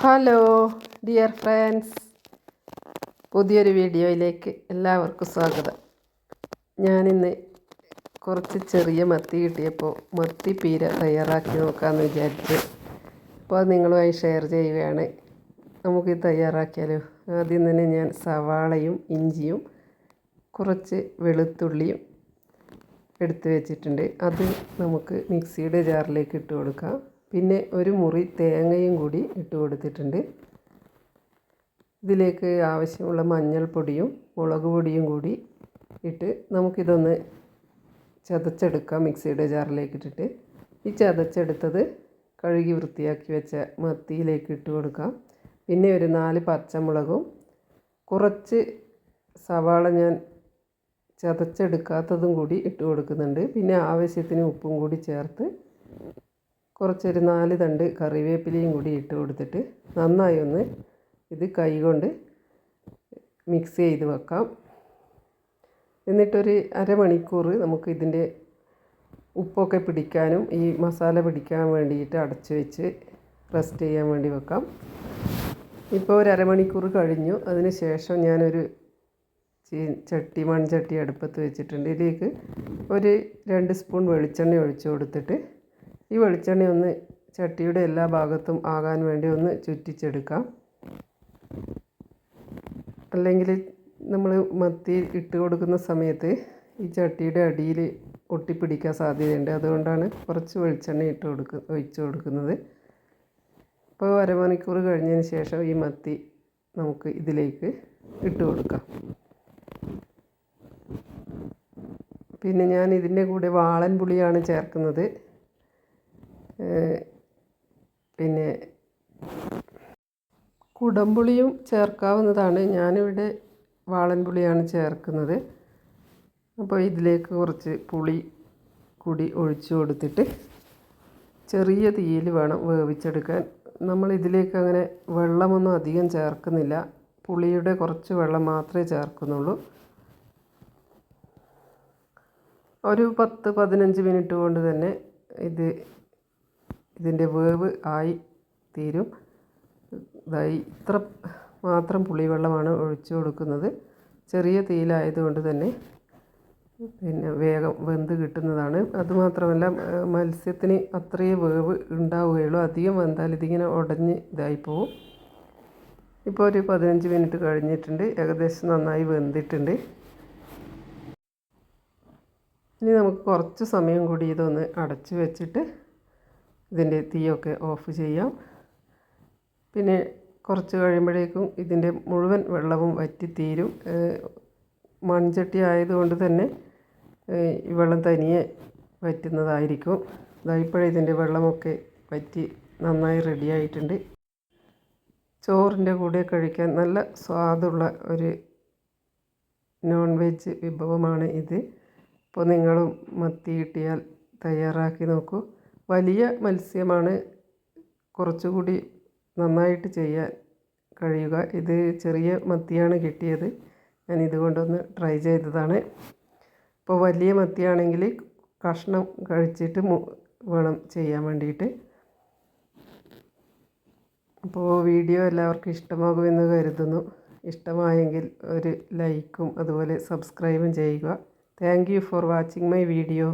Hello dear friends പുതിയൊരു വീഡിയോയിലേക്ക് എല്ലാവർക്കും സ്വാഗതം. ഞാനിന്ന് കുറച്ച് ചെറിയ മത്തി കിട്ടിയപ്പോൾ മത്തി പീര തയ്യാറാക്കി നോക്കാമെന്ന് വിചാരിച്ചു അപ്പോൾ അത് നിങ്ങളുമായി ഷെയർ ചെയ്യുകയാണ്. നമുക്ക് ഇത് തയ്യാറാക്കിയാലോ? ആദ്യം തന്നെ ഞാൻ സവാളയും ഇഞ്ചിയും കുറച്ച് വെളുത്തുള്ളിയും എടുത്തു വെച്ചിട്ടുണ്ട്. അത് നമുക്ക് മിക്സിയുടെ ജാറിലേക്ക് ഇട്ട് കൊടുക്കാം. പിന്നെ ഒരു മുറി തേങ്ങയും കൂടി ഇട്ട് കൊടുത്തിട്ടുണ്ട്. ഇതിലേക്ക് ആവശ്യമുള്ള മഞ്ഞൾപ്പൊടിയും മുളക് പൊടിയും കൂടി ഇട്ട് നമുക്കിതൊന്ന് ചതച്ചെടുക്കാം മിക്സിയുടെ ജാറിലേക്ക് ഇട്ടിട്ട് ഈ ചതച്ചെടുത്തത് കഴുകി വൃത്തിയാക്കി വെച്ച മത്തിയിലേക്ക് ഇട്ട് കൊടുക്കാം. പിന്നെ ഒരു നാല് പച്ചമുളകും കുറച്ച് സവാള ഞാൻ ചതച്ചെടുക്കാത്തതും കൂടി ഇട്ട് കൊടുക്കുന്നുണ്ട്. പിന്നെ ആവശ്യത്തിന് ഉപ്പും കൂടി ചേർത്ത് കുറച്ചൊരു നാല് തണ്ട് കറിവേപ്പിലയും കൂടി ഇട്ട് കൊടുത്തിട്ട് നന്നായി ഒന്ന് ഇത് കൈകൊണ്ട് മിക്സ് ചെയ്ത് വെക്കാം. എന്നിട്ടൊരു അരമണിക്കൂർ നമുക്ക് ഇതിന്റെ ഉപ്പൊക്കെ പിടിക്കാനും ഈ മസാല പിടിക്കാൻ വേണ്ടിയിട്ട് അടച്ചു വെച്ച് റെസ്റ്റ് ചെയ്യാൻ വേണ്ടി വെക്കാം. ഇപ്പോൾ ഒരു അരമണിക്കൂർ കഴിഞ്ഞു. അതിന് ശേഷം ഞാനൊരു ചട്ടി മൺചട്ടി അടുപ്പത്ത് വെച്ചിട്ടുണ്ട്. ഇതിലേക്ക് ഒരു രണ്ട് സ്പൂൺ വെളിച്ചെണ്ണ ഒഴിച്ചു കൊടുത്തിട്ട് ഈ വെളിച്ചെണ്ണ ഒന്ന് ചട്ടിയുടെ എല്ലാ ഭാഗത്തും ആകാൻ വേണ്ടി ഒന്ന് ചുറ്റിച്ചെടുക്കാം. അല്ലെങ്കിൽ നമ്മൾ മത്തി ഇട്ട് കൊടുക്കുന്ന സമയത്ത് ഈ ചട്ടിയുടെ അടിയിൽ ഒട്ടിപ്പിടിക്കാൻ സാധ്യതയുണ്ട്. അതുകൊണ്ടാണ് കുറച്ച് വെളിച്ചെണ്ണ ഇട്ട് കൊടുക്ക ഒഴിച്ച് കൊടുക്കുന്നത്. അപ്പോൾ അരമണിക്കൂർ കഴിഞ്ഞതിന് ശേഷം ഈ മത്തി നമുക്ക് ഇതിലേക്ക് ഇട്ട് കൊടുക്കാം. പിന്നെ ഞാൻ ഇതിന്റെ കൂടെ വാളൻ പുളിയാണ് ചേർക്കുന്നത്. പിന്നെ കുടംപുളിയും ചേർക്കാവുന്നതാണ്. ഞാനിവിടെ വാളൻപുളിയാണ് ചേർക്കുന്നത്. അപ്പോൾ ഇതിലേക്ക് കുറച്ച് പുളി കൂടി ഒഴിച്ചു കൊടുത്തിട്ട് ചെറിയ തീയിൽ വേണം വേവിച്ചെടുക്കാൻ. നമ്മൾ ഇതിലേക്ക് അങ്ങനെ വെള്ളമൊന്നും അധികം ചേർക്കുന്നില്ല. പുളിയുടെ കുറച്ച് വെള്ളം മാത്രമേ ചേർക്കുന്നുള്ളൂ. ഒരു പത്ത് പതിനഞ്ച് മിനിറ്റ് കൊണ്ട് തന്നെ ഇത് ഇതിന്റെ വേവ് ആയി തീരും. ഇതായി ഇത്ര മാത്രം പുളിവെള്ളമാണ് ഒഴിച്ചു കൊടുക്കുന്നത്. ചെറിയ തീയിലായതുകൊണ്ട് തന്നെ പിന്നെ വേഗം വെന്ത് കിട്ടുന്നതാണ്. അതുമാത്രമല്ല മത്സ്യത്തിന് അത്രയേ വേവ് ഉണ്ടാവുകയുള്ളൂ. അധികം വെന്താൽ ഇതിങ്ങനെ ഉടഞ്ഞ് ഇതായി പോവും. ഇപ്പോൾ ഒരു പതിനഞ്ച് മിനിറ്റ് കഴിഞ്ഞിട്ടുണ്ട്. ഏകദേശം നന്നായി വെന്തിട്ടുണ്ട്. ഇനി നമുക്ക് കുറച്ച് സമയം കൂടി ഇതൊന്ന് അടച്ചു വെച്ചിട്ട് ഇതിന്റെ തീയൊക്കെ ഓഫ് ചെയ്യാം. പിന്നെ കുറച്ച് കഴിയുമ്പോഴേക്കും ഇതിന്റെ മുഴുവൻ വെള്ളവും വറ്റിത്തീരും മൺചട്ടി ആയതുകൊണ്ട് തന്നെ ഈ വെള്ളം തനിയെ വറ്റുന്നതായിരിക്കും. ഇതായിപ്പോഴേ ഇതിന്റെ വെള്ളമൊക്കെ വറ്റി നന്നായി റെഡിയായിട്ടുണ്ട് ചോറിന്റെ കൂടെ കഴിക്കാൻ നല്ല സ്വാദുള്ള ഒരു നോൺ വെജ് വിഭവമാണ് ഇത്. അപ്പോൾ നിങ്ങളും മത്തി കിട്ടിയാൽ തയ്യാറാക്കി നോക്കൂ. വലിയ മത്സ്യമാണ് കുറച്ചുകൂടി നന്നായിട്ട് ചെയ്യാൻ കഴിയുക. ഇത് ചെറിയ മത്തിയാണ് കിട്ടിയത്. ഞാൻ ഇതുകൊണ്ടൊന്ന് ട്രൈ ചെയ്തതാണ്. ഇപ്പോൾ വലിയ മത്തിയാണെങ്കിൽ കഷ്ണം കഴിച്ചിട്ട് വേണം ചെയ്യാൻ വേണ്ടിയിട്ട്. അപ്പോൾ വീഡിയോ എല്ലാവർക്കും ഇഷ്ടമാകുമെന്ന് കരുതുന്നു. ഇഷ്ടമായെങ്കിൽ ഒരു ലൈക്കും അതുപോലെ സബ്സ്ക്രൈബും ചെയ്യുക. Thank you for watching my video.